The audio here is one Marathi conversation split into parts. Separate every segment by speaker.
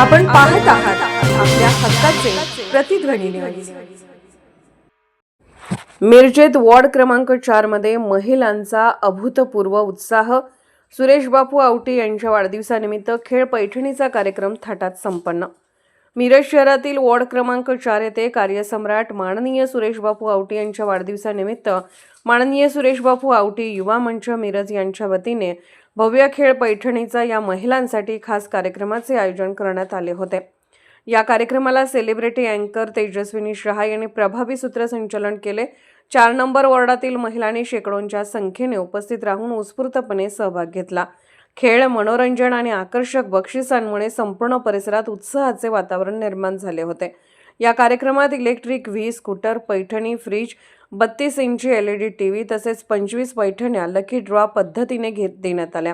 Speaker 1: आपण पाहत आहात आपल्या हक्काचे प्रतिध्वनी मिरजेत वॉर्ड क्रमांक चारमध्ये महिलांचा अभूतपूर्व उत्साह. सुरेश बापू आवटी यांच्या वाढदिवसानिमित्त खेळ पैठणीचा कार्यक्रम थाटात संपन्न. मिरज शहरातील वॉर्ड क्रमांक चार येथे कार्यसम्राट माननीय सुरेश बापू आवटी यांच्या वाढदिवसानिमित्त माननीय सुरेश बापू आवटी युवा मंच मिरज यांच्या वतीने भव्य खेळ पैठणीचा या महिलांसाठी खास कार्यक्रमाचे आयोजन करण्यात आले होते. या कार्यक्रमाला सेलिब्रिटी अँकर तेजस्विनी शहा यांनी प्रभावी सूत्रसंचलन केले. चार नंबर वॉर्डातील महिलांनी शेकडोंच्या संख्येने उपस्थित राहून उत्स्फूर्तपणे सहभाग घेतला. खेळ मनोरंजन आणि आकर्षक बक्षिसांमुळे संपूर्ण परिसरात उत्साहाचे वातावरण निर्माण झाले होते. या कार्यक्रमात electric V scooter Paithani fridge बत्तीस इंची L E D T V तसेच पंचवीस पैठण्या लकी ड्रॉ पद्धतीने घेत देण्यात आल्या.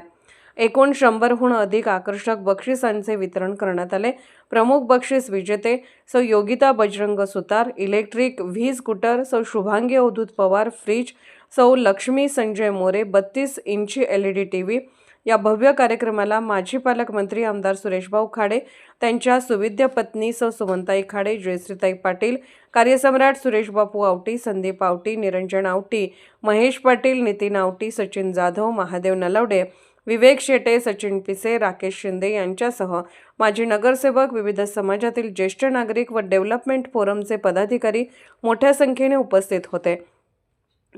Speaker 1: एकूण शंभरहून अधिक आकर्षक बक्षिसांचे वितरण करण्यात आले. प्रमुख बक्षीस विजेते सौ Yogita Bajrang Sutar electric V scooter सौ शुभांगी अवधूत पवार फ्रीज सौ लक्ष्मी संजय मोरे बत्तीस इंची L E D T V या भव्य कार्यक्रमाला माजी पालकमंत्री आमदार सुरेशभाऊ खाडे त्यांच्या सुविद्य पत्नी सौ सुमंताई खाडे जयश्रीताई पाटील कार्यसम्राट सुरेशबापू आवटी संदीप आवटी निरंजन आवटी महेश पाटील नितीन आवटी सचिन जाधव महादेव नलवडे विवेक शेटे सचिन पिसे राकेश शिंदे यांच्यासह माजी नगरसेवक विविध समाजातील ज्येष्ठ नागरिक व डेव्हलपमेंट फोरमचे पदाधिकारी मोठ्या संख्येने उपस्थित होते.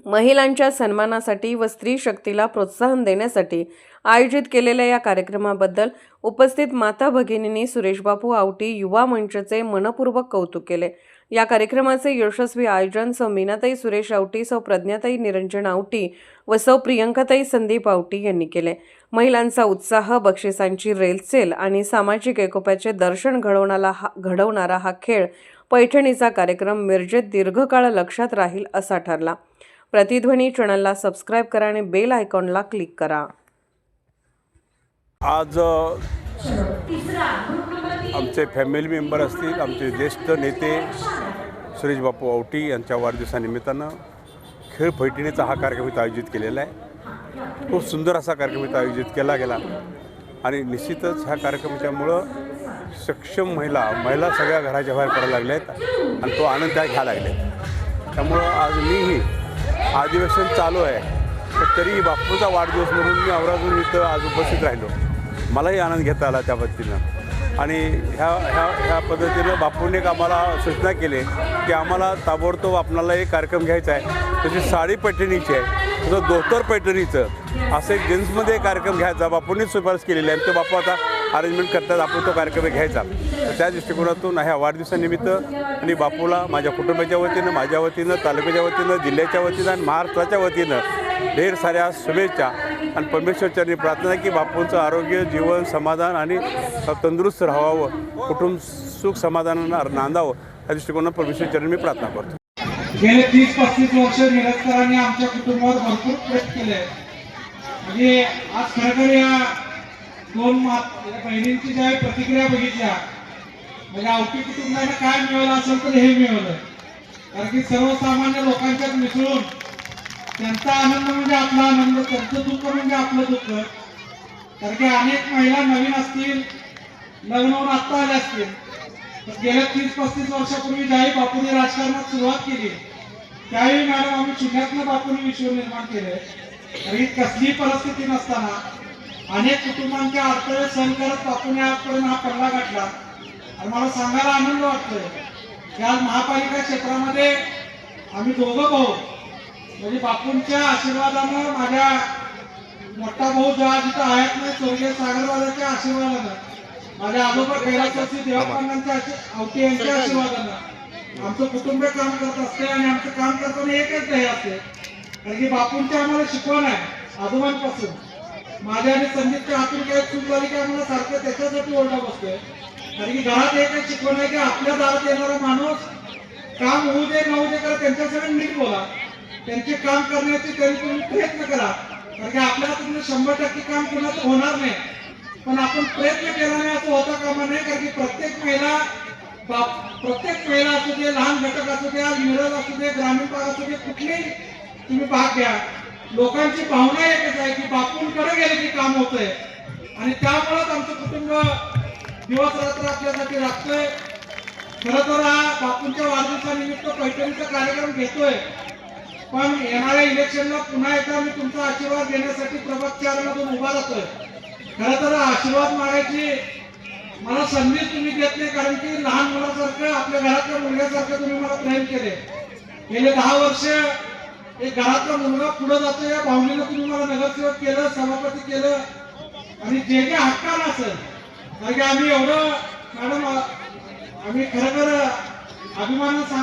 Speaker 1: महिलांच्या सन्मानासाठी व स्त्री शक्तीला प्रोत्साहन देण्यासाठी आयोजित केलेल्या या कार्यक्रमाबद्दल उपस्थित माता भगिनींनी सुरेशबापू आवटी युवा मंचचे मनपूर्वक कौतुक केले. या कार्यक्रमाचे यशस्वी आयोजन सौ मीनाताई सुरेश आवटी सौ प्रज्ञाताई निरंजन आवटी व सौ प्रियंकाताई संदीप आवटी यांनी केले. महिलांचा उत्साह बक्षिसांची रेलचेल आणि सामाजिक एकोप्याचे दर्शन घडवणारा हा घडवणारा हा खेळ पैठणीचा कार्यक्रम मिरजेत दीर्घकाळ लक्षात राहील असा ठरला. प्रतिध्वनी चॅनलला सबस्क्राईब करा आणि बेल आयकॉनला क्लिक करा.
Speaker 2: आज आमचे फॅमिली मेंबर असतील आमचे ज्येष्ठ नेते सुरेश बापू आवटी यांच्या वाढदिवसानिमित्तानं खेळ पैठणीचा हा कार्यक्रम इथं आयोजित केलेला आहे. खूप सुंदर असा कार्यक्रम इथं आयोजित केला गेला. आणि निश्चितच ह्या कार्यक्रमाच्यामुळं सक्षम महिला महिला सगळ्या घराच्या बाहेर पडायला लागल्या आहेत आणि तो आनंद त्या घ्यायला लागले त्यामुळं आज मीही अधिवेशन चालू आहे. तर तरी बापूचा वाढदिवस म्हणून मी औराजून इथं आज उपस्थित राहिलो. मलाही आनंद घेता आला त्या पद्धतीनं. आणि ह्या ह्या ह्या पद्धतीनं बापूंनी एक आम्हाला सूचना केली की आम्हाला ताबडतोब आपणाला एक कार्यक्रम घ्यायचा आहे. त्याची साडी पैठणीची आहे. तसं दोतर पैठणीचं. असं एक जेन्ट्समध्ये कार्यक्रम घ्यायचा. बापूंनीच शिफारस केलेली आहे. ते बापू आता अरेंजमेंट करतात. आपण तो कार्यक्रम घ्यायचा. तर त्या दृष्टिकोनातून ह्या वाढदिवसानिमित्त आणि बापूला माझ्या कुटुंबाच्या वतीनं माझ्या वतीनं तालुक्याच्या वतीनं जिल्ह्याच्या वतीनं आणि महाराष्ट्राच्या वतीनं ढेर साऱ्या शुभेच्छा आणि परमेश्वरचरणी प्रार्थना की बापूंचं आरोग्य जीवन समाधान आणि तंदुरुस्त राहावं कुटुंब सुख समाधानानं नांदावं या दृष्टिकोनात परमेश्वरचरणी मी प्रार्थना करतो.
Speaker 3: गेले तीस पस्तीस वर्ष निरस्करांनी आमच्या कुटुंबावर भरपूर प्रयत्न केले. म्हणजे आज खरं या दोन मात म्हणजे बहिणींची ज्या प्रतिक्रिया बघितल्या म्हणजे आवटी कुटुंबाला काय मिळवलं असेल तर हे मिळवलं कारण की सर्वसामान्य लोकांच्यात मिसळून त्यांचा आनंद म्हणजे आपला आनंद त्यांचं दुःख म्हणजे आपलं दुःख. कारण की अनेक महिला नवीन असतील लग्न होऊन आत्ता आल्या असतील. तर गेल्या तीस पस्तीस वर्षापूर्वी ज्याही बापूंनी राजकारणात सुरुवात केली त्यावेळी मॅडम आम्ही शून्यातनं बापूंनी विश्व निर्माण केले आणि कसलीही परिस्थिती नसताना अनेक कुटुंबांच्या अडथळे सहन करत बापूने आजपर्यंत हा पल्ला गाठला. आणि मला सांगायला आनंद वाटतोय. की आज महापालिका क्षेत्रामध्ये आम्ही दोघं भाऊ म्हणजे बापूंच्या आशीर्वादानं माझ्या मोठा भाऊ जो आज इथं आहेत नाही स्वर्गीय सागरवादाच्या आशीर्वादानं माझ्या आजोबा कैलासवासी देवपांनांच्या आशी- आवटी यांच्या आशीर्वादानं आमचं कुटुंब काम करत असते आणि आमचं काम करताना एकच ध्येय असते. कारण की बापूंची आम्हाला शिकवण आहे आजोबांपासून. माझ्या आणि संगीतच्या हातून काय चूक झाली काय मला सारखं त्याच्यासाठी ओरडा बसतोय. कारण की घरात एकच शिकवण आहे की आपल्या दारात येणारा माणूस काम होऊ दे न होऊ दे करा सगळं नीट बोला. त्यांचे काम करण्याचे तरी तुम्ही प्रयत्न करा. कारण की आपल्याला तुमचं शंभर टक्के काम कुणाचं होणार नाही. पण आपण प्रयत्न केला नाही असं होता कामा नाही. कारण की प्रत्येक महिला बाप- प्रत्येक महिला असू दे लहान घटक असू दे मिरज असू दे ग्रामीण भाग असू दे कुठलेही तुम्ही भाग घ्या. लोकांची भावना एकच आहे की बापूंकडे गेले की काम होतंय. आणि त्यामुळेच आमचं कुटुंब दिवस रात्र आपल्यासाठी राखतोय खरं तर हा बापूंच्या वाढदिवसानिमित्त पैठणीचा कार्यक्रम घेतोय. पण येणाऱ्या इलेक्शनला पुन्हा एकदा मी तुमचा आशीर्वाद देण्यासाठी प्रभाग चारमधून उभा राहतोय. खरं तर आशीर्वाद मागायची मला संधी तुम्ही देत नाही कारण की लहान मुलासारखं आपल्या घरातल्या मुलग्यासारखं तुम्ही मला प्रेम केले गेले दहा वर्ष एक घरातला मुलगा पुढे जातो या भावनेनं तुम्ही मला नगरसेवक केलं सभापती केलं आणि जे जे हक्कानं असेल कारण की आम्ही एवढं मॅडम आम्ही खरं खरं अभिमानानं सांग